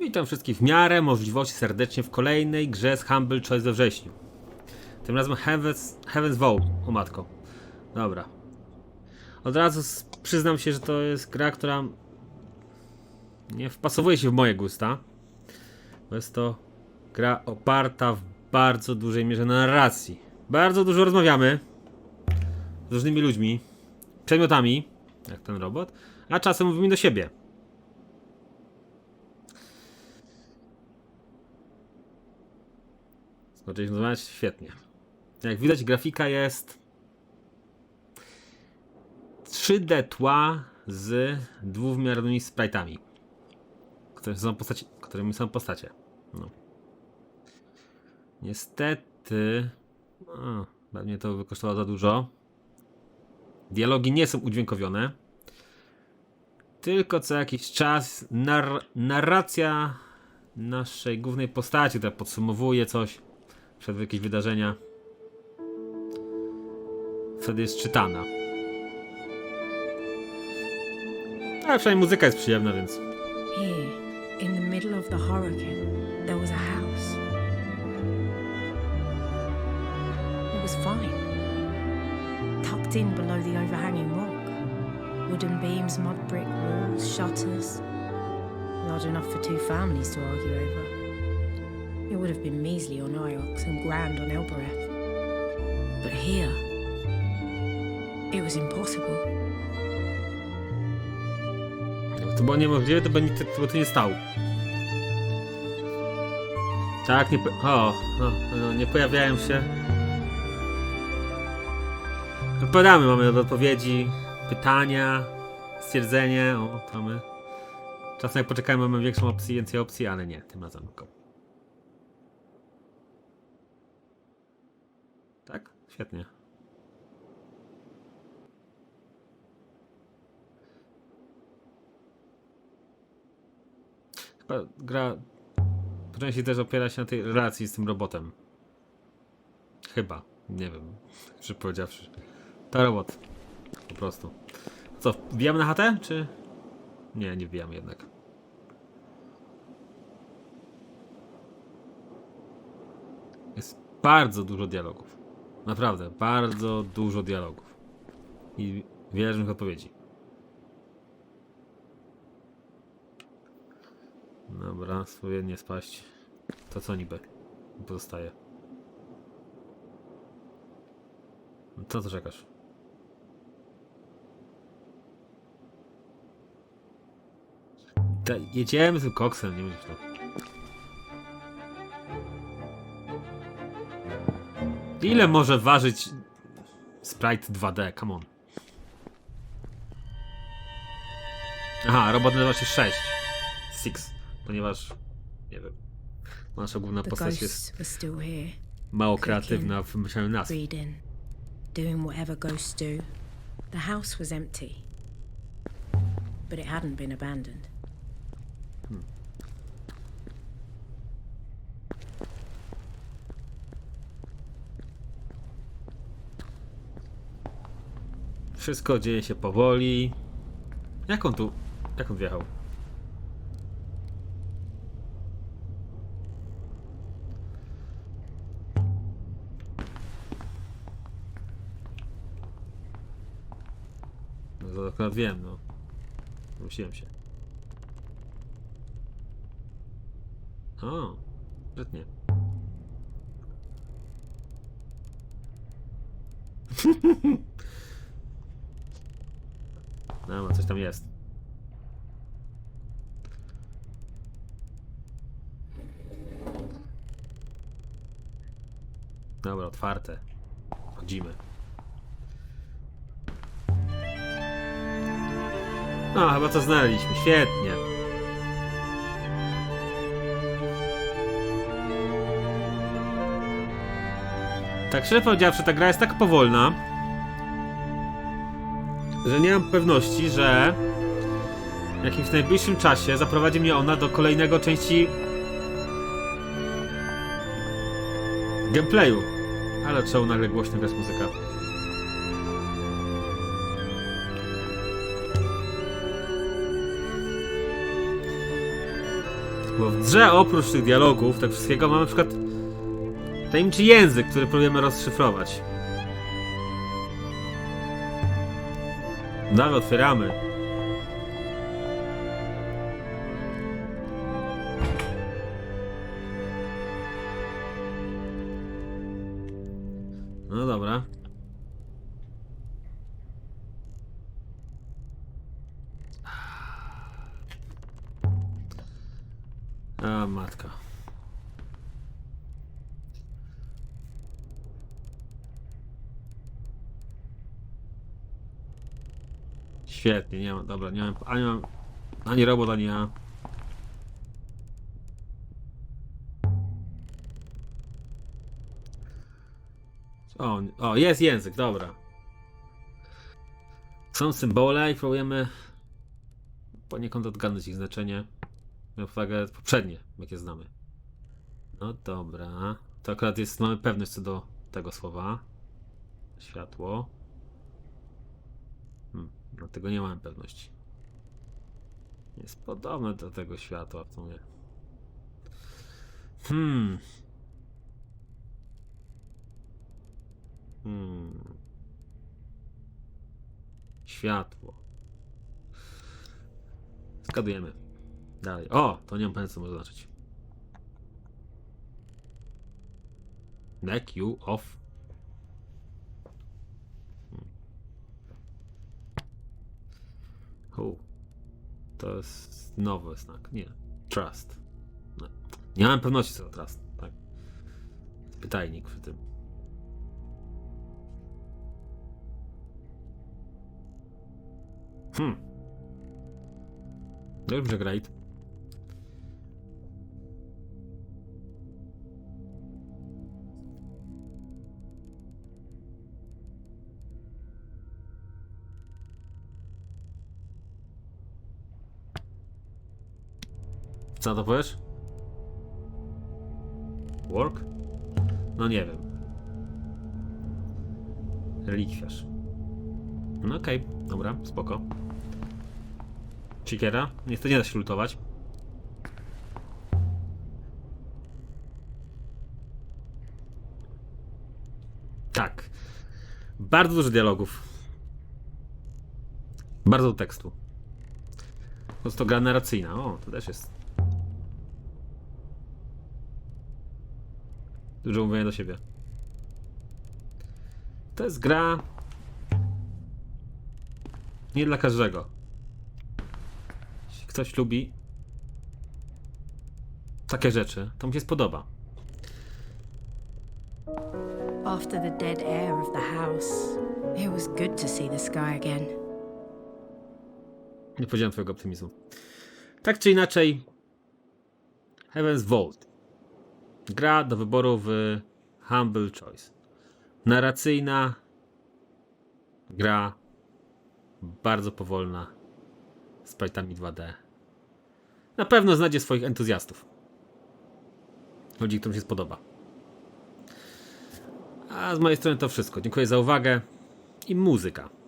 Witam wszystkich w miarę możliwości serdecznie w kolejnej grze z Humble Choice we wrześniu. Tym razem Heaven's, Heaven's Vow, o matko. Dobra. Od razu przyznam się, że to jest gra, która nie wpasowuje się w moje gusta. Bo jest to gra oparta w bardzo dużej mierze na narracji. Bardzo dużo rozmawiamy z różnymi ludźmi, przedmiotami, jak ten robot, a czasem mówimy do siebie. Skończyliśmy rozmawiać? Świetnie. Jak widać, grafika jest 3D tła z dwuwymiarowymi sprite'ami, które są postaci, którymi są postacie. No. Niestety, o, pewnie to wykosztowało za dużo. Dialogi nie są udźwiękowione. Tylko co jakiś czas nar narracja naszej głównej postaci, która podsumowuje coś przed jakieś wydarzenia. Wtedy jest czytana. Ale przynajmniej muzyka jest przyjemna, więc. In the middle of the hurricane, there was a house. It was fine. Tucked in below the overhanging rock. Wooden beams, mud brick walls, shutters. Large enough for two families to argue over. It would have been measly on Iox and grand on Elbereth. But here, it was impossible. To było niemożliwe, to by, nie- to tu nie stał. Tak, nie. Po... O, no, no, nie pojawiają się. Odpowiadamy, mamy do odpowiedzi, pytania, stwierdzenie. O, to my. Czasem jak poczekamy, mamy większą opcję, więcej opcji, ale nie, tym razem tylko. Tak? Świetnie. Chyba gra po części też opiera się na tej relacji z tym robotem. Chyba. Nie wiem, czy powiedziawszy. To robot. Po prostu. Co, wbijamy na chatę, czy... Nie, nie wbijamy jednak. Jest bardzo dużo dialogów. Naprawdę, bardzo dużo dialogów. I wiele różnych odpowiedzi. Dobra, spróbuję nie spaść. To co niby pozostaje? Co to czekasz? Jedziemy z koksem, nie będziesz to. Ile może ważyć Sprite 2D? Come on. Aha, robot nazywa się 6. Six, ponieważ nie wiem. Nasza główna postać jest mało kreatywna w nazw. reading, doing whatever ghosts do. The house was empty, but it hadn't been abandoned. Wszystko dzieje się powoli. Jak on tu. Jak on wjechał? No to akurat wiem, no. Musiałem się. O, świetnie. No, coś tam jest. Dobra, otwarte. Chodzimy. No, chyba to znaleźliśmy. Świetnie. Tak szczerze powiedziawszy, ta gra jest tak powolna, że nie mam pewności, że w jakimś najbliższym czasie zaprowadzi mnie ona do kolejnego części gameplayu. Ale czemu nagle głośno grać muzyka? Bo w grze oprócz tych dialogów, tak wszystkiego, mamy na przykład tajemniczy język, który próbujemy rozszyfrować. Dalej otwieramy. No dobra. A matka. Świetnie, nie mam, dobra, nie mam, ani mam, ani robot, ani ja. O, o, jest język, dobra. Są symbole i próbujemy poniekąd odgadnąć ich znaczenie. Na uwagę poprzednie, jakie znamy. No dobra. To akurat jest, mamy pewność co do tego słowa. Światło. Hmm, no tego nie mamy pewności. Jest podobne do tego światła w sumie. Hmm. Hmm. Światło. Zgadujemy. Dalej. O, to nie mam pojęcia co może znaczyć. Neck you off. To jest nowy znak. Nie. Trust. No. Nie mam pewności co trust. Tak. Pytajnik w tym. Hmm. Dobrze, great. Co to powiesz? Work? No nie wiem. Relikwiarz. No okej, dobra, spoko. Chikiera? Niestety nie da się lutować. Tak. Bardzo dużo dialogów. Bardzo tekstu. Po prostu to gra narracyjna. O, to też jest. Dużo mówienia do siebie. To jest gra. Nie dla każdego. Jeśli ktoś lubi takie rzeczy, to mu się spodoba. After the dead air of the house, it was good to see the sky again. Nie podzielam twojego optymizmu. Tak czy inaczej, Heaven's Vault. Gra do wyboru w Humble Choice. Narracyjna gra, bardzo powolna, z sprite'ami 2D. Na pewno znajdzie swoich entuzjastów. Ludzi, którym się spodoba. A z mojej strony to wszystko. Dziękuję za uwagę i muzyka.